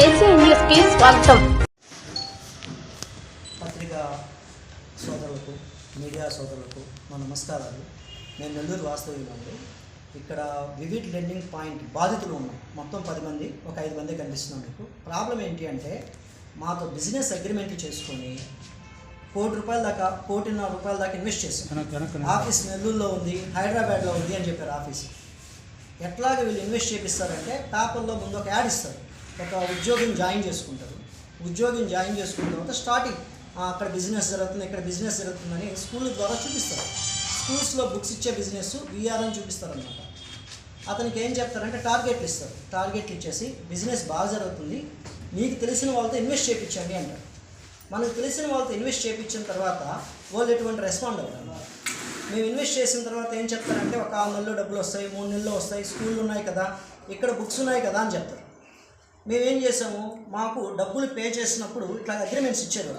AC న్యూస్కి స్వాగతం. పత్రికా సోదరులకు మీడియా సోదరులకు మా నమస్కారాలు. నేను నెల్లూరు వాస్తవ్యంలో ఇక్కడ వివిడ్ లెండింగ్ పాయింట్ బాధితులు ఉన్నాం మొత్తం పది మంది ఒక ఐదు మంది కనిపిస్తున్నాం మీకు. ప్రాబ్లం ఏంటి అంటే మాతో బిజినెస్ అగ్రిమెంట్లు చేసుకొని కోటి రూపాయల దాకా కోటిన్నర రూపాయల దాకా ఇన్వెస్ట్ చేస్తాం ఆఫీస్ నెల్లూరులో ఉంది హైదరాబాద్లో ఉంది అని చెప్పారు ఆఫీస్. ఎట్లాగ వీళ్ళు ఇన్వెస్ట్ చేపిస్తారంటే పేపర్లో ముందు ఒక యాడ్ ఇస్తారు. ఒక ఉద్యోగం జాయిన్ చేసుకుంటారు. ఉద్యోగం జాయిన్ చేసుకున్న తర్వాత స్టార్టింగ్ అక్కడ బిజినెస్ జరుగుతుంది ఇక్కడ బిజినెస్ జరుగుతుందని స్కూల్ ద్వారా చూపిస్తారు. స్కూల్స్లో బుక్స్ ఇచ్చే బిజినెస్ విఆర్ చూపిస్తారు అనమాట అతనికి ఏం చెప్తారంటే టార్గెట్లు ఇస్తారు. టార్గెట్లు ఇచ్చేసి బిజినెస్ బాగా జరుగుతుంది మీకు తెలిసిన వాళ్ళతో ఇన్వెస్ట్ చేయించండి అంటారు. మనకు తెలిసిన వాళ్ళతో ఇన్వెస్ట్ చేయించిన తర్వాత వాళ్ళు ఎటువంటి రెస్పాండ్ అవుతారు మేము ఇన్వెస్ట్ చేసిన తర్వాత ఏం చెప్తారంటే ఒక ఆరు నెలలు డబ్బులు వస్తాయి మూడు నెలలు వస్తాయి స్కూళ్ళు ఉన్నాయి కదా ఇక్కడ బుక్స్ ఉన్నాయి కదా అని చెప్తారు. మేమేం చేసాము మాకు డబ్బులు పే చేసినప్పుడు ఇట్లా అగ్రిమెంట్స్ ఇచ్చారు.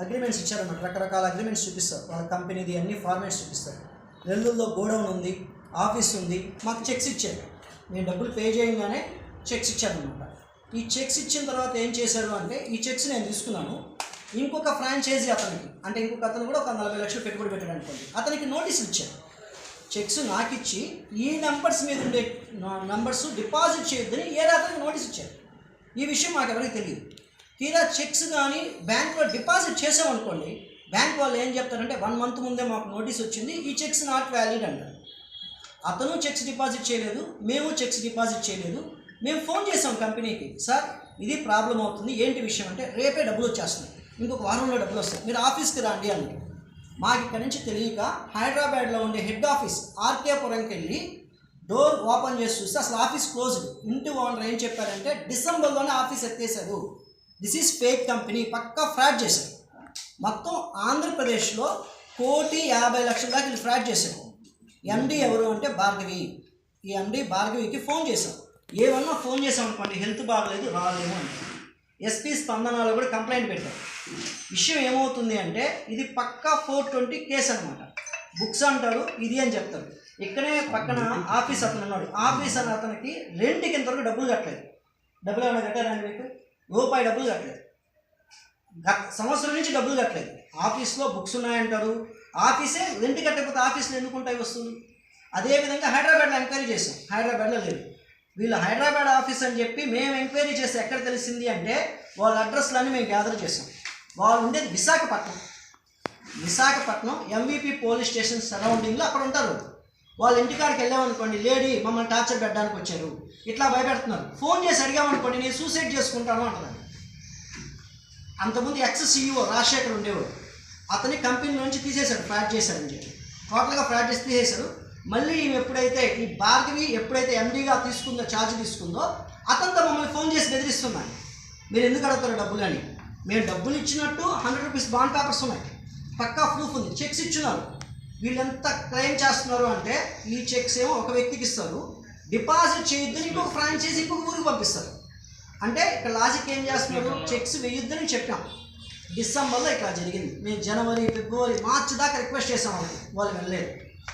అగ్రిమెంట్స్ ఇచ్చారన్నమాట రకరకాల అగ్రిమెంట్స్ చూపిస్తారు. వాళ్ళ కంపెనీది అన్ని ఫార్మాట్స్ చూపిస్తారు. నెల్లూరులో గోడౌన్ ఉంది ఆఫీస్ ఉంది మాకు చెక్స్ ఇచ్చారు. మేము డబ్బులు పే చేయగానే చెక్స్ ఇచ్చారనమాట ఈ చెక్స్ ఇచ్చిన తర్వాత ఏం చేశారు అంటే ఈ చెక్స్ నేను తీసుకున్నాను. ఇంకొక ఫ్రాంచైజీ అతనికి అంటే ఇంకొక అతను కూడా ఒక నలభై లక్షలు పెట్టుబడి పెట్టాడు అనుకోండి. అతనికి నోటీసులు ఇచ్చారు. చెక్స్ నాకు ఇచ్చి ఈ నెంబర్స్ మీద ఉండే నెంబర్స్ డిపాజిట్ చేయొద్దని ఏ అతనికి నోటీస్ ఇచ్చారు? ఈ విషయం మాకు ఎవరికి తెలియదు. తీరా చెక్స్ కానీ బ్యాంక్లో డిపాజిట్ చేసామనుకోండి బ్యాంక్ వాళ్ళు ఏం చెప్తారంటే వన్ మంత్ ముందే మాకు నోటీస్ వచ్చింది ఈ చెక్స్ నాట్ వ్యాలిడ్ అంటారు. అతను చెక్స్ డిపాజిట్ చేయలేదు మేము చెక్స్ డిపాజిట్ చేయలేదు మేము ఫోన్ చేసాం కంపెనీకి సార్ ఇది ప్రాబ్లం అవుతుంది ఏంటి విషయం? అంటే రేపే డబ్బులు వచ్చేస్తున్నాయి ఇంకొక వారంలో డబ్బులు వస్తాయి మీరు ఆఫీస్కి రండి అన్నారు. మాకు ఇక్కడి నుంచి తెలియక హైదరాబాద్లో ఉండే హెడ్ ఆఫీస్ ఆర్కేపురంకి వెళ్ళి డోర్ ఓపెన్ చేసి చూస్తే అసలు ఆఫీస్ క్లోజ్డ్. ఇంటి ఓనర్ ఏం చెప్పారంటే డిసెంబర్లోనే ఆఫీస్ ఎత్తేసారు దిస్ ఈజ్ ఫేక్ కంపెనీ పక్కా ఫ్రాడ్ చేశారు. మొత్తం ఆంధ్రప్రదేశ్లో కోటి యాభై లక్షల దాకా వీళ్ళు ఫ్రాడ్ చేశారు. ఎండి ఎవరు అంటే భార్గవి. ఈ ఎండి భార్గవికి ఫోన్ చేశాం. ఏమన్నా ఫోన్ చేసాం అనుకోండి హెల్త్ బాగలేదు రాలేము అంటే ఎస్పీ స్పందనలో కూడా కంప్లైంట్ పెట్టాం విషయం ఏమవుతుంది అంటే ఇది పక్కా ఫోర్ ట్వంటీ కేసు అనమాట బుక్స్ అంటారు ఇది అని చెప్తారు ఇక్కడే పక్కన ఆఫీస్ అతను ఉన్నాడు. ఆఫీస్ అని అతనికి రెంట్కి ఇంతవరకు డబ్బులు కట్టలేదు. డబ్బులు ఏమైనా కట్టారండి మీకు? రూపాయి డబ్బులు కట్టలేదు. గత సంవత్సరం నుంచి డబ్బులు కట్టలేదు. ఆఫీస్లో బుక్స్ ఉన్నాయంటారు ఆఫీసే రెంట్ కట్టకపోతే ఆఫీస్లో ఎందుకు ఉంటాయి అదేవిధంగా హైదరాబాద్లో ఎంక్వైరీ చేసాం హైదరాబాద్లో లేదు. వీళ్ళు హైదరాబాద్ ఆఫీస్ అని చెప్పి మేము ఎంక్వైరీ చేస్తే ఎక్కడ తెలిసింది అంటే వాళ్ళ అడ్రస్లన్నీ మేము గ్యాదర్ చేసాం వాళ్ళు ఉండేది Visakhapatnam. Visakhapatnam MVP police station సరౌండింగ్లో అక్కడ ఉంటారు. వాళ్ళ ఇంటికాడికి వెళ్ళామనుకోండి లేడీ మమ్మల్ని టార్చర్ పెట్టడానికి వచ్చారు. ఇట్లా భయపెడుతున్నారు. ఫోన్ చేసి అడిగామనుకోండి నేను సూసైడ్ చేసుకుంటాను అంటున్నాను అంతకుముందు ఎక్స్ సీఈఓ రాజశేఖర్ ఉండేవాడు. అతని కంపెనీ నుంచి తీసేశాడు ఫ్రాడ్ చేశాడని చెప్పి. టోటల్గా ఫ్రాడ్ చేసి తీసేశారు. మళ్ళీ ఈమె ఎప్పుడైతే ఈ భార్గవి ఎప్పుడైతే ఎండీగా తీసుకుందో ఛార్జ్ తీసుకుందో అతనితో మమ్మల్ని ఫోన్ చేసి బెదిరిస్తున్నాను మీరు ఎందుకు అడుగుతారు డబ్బులు అని మేము డబ్బులు ఇచ్చినట్టు హండ్రెడ్ రూపీస్ బాండ్ పేపర్స్ ఉన్నాయి. పక్కా ప్రూఫ్ ఉంది. చెక్స్ ఇచ్చినారు. వీళ్ళు ఎంత క్లెయిమ్ చేస్తున్నారు అంటే ఈ చెక్స్ ఏమో ఒక వ్యక్తికి ఇస్తారు. డిపాజిట్ చేయొద్దని ఇంకొక ఫ్రాంచైజీ ఇంకొక ఊరికి పంపిస్తారు. అంటే ఇక్కడ లాజిక్ ఏం చేస్తున్నారు? చెక్స్ వేయొద్దని చెప్పాం. డిసెంబర్లో ఇట్లా జరిగింది. మేము జనవరి ఫిబ్రవరి మార్చి దాకా రిక్వెస్ట్ చేసాం వాళ్ళకి వాళ్ళు వెళ్ళలేదు.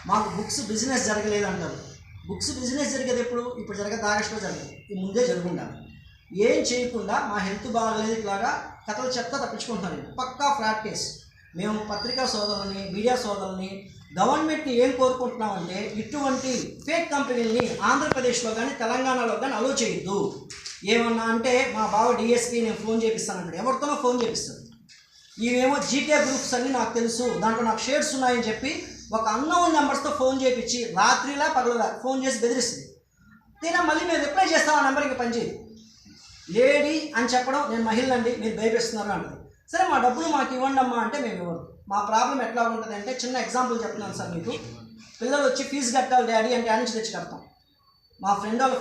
మాకు బుక్స్ బిజినెస్ జరగలేదు అంటారు. బుక్స్ బిజినెస్ జరిగేది ఎప్పుడు? ఇప్పుడు జరగదు ఆగస్టులో జరగదు. ఈ ముందే జరుగుండాలి. ఏం చేయకుండా మా హెల్త్ బాగాలేదు ఇట్లాగా కథలు చెత్త తప్పించుకుంటున్నాను నేను పక్కా ఫ్లాట్ కేసు. మేము పత్రికా సోదరులని మీడియా సోదరులని గవర్నమెంట్ని ఏం కోరుకుంటున్నామంటే ఇటువంటి ఫేక్ కంపెనీలని ఆంధ్రప్రదేశ్లో కానీ తెలంగాణలో కానీ అలో చేయొద్దు. ఏమన్నా అంటే మా బావ డిఎస్పీ నేను ఫోన్ చేపిస్తానంటాడు ఎవరితోనో ఫోన్ చేపిస్తాను ఇవేమో జీకే గ్రూప్స్ అన్ని నాకు తెలుసు. దాంట్లో నాకు షేర్స్ ఉన్నాయని చెప్పి ఒక అన్నోన్ నెంబర్స్తో ఫోన్ చేపించి రాత్రిలా పగలలా ఫోన్ చేసి బెదిరిస్తుంది. తీరా మళ్ళీ మేము రిప్లై చేస్తాం ఆ నెంబర్కి పనిచేయదు లేడీ అని చెప్పడం నేను మహిళ అండి మీరు భయపెడుతున్నారు అంటారు సరే మా డబ్బులు మాకు ఇవ్వండి అమ్మా అంటే మేము ఇవ్వరు. మా ప్రాబ్లం ఎట్లా ఉంటుంది అంటే చిన్న ఎగ్జాంపుల్ చెప్తున్నాను సార్ మీకు. పిల్లలు వచ్చి ఫీజు కట్టాలి డాడీ అంటే ఆ నుంచి తెచ్చి కడతాం. మా ఫ్రెండ్ వాళ్ళ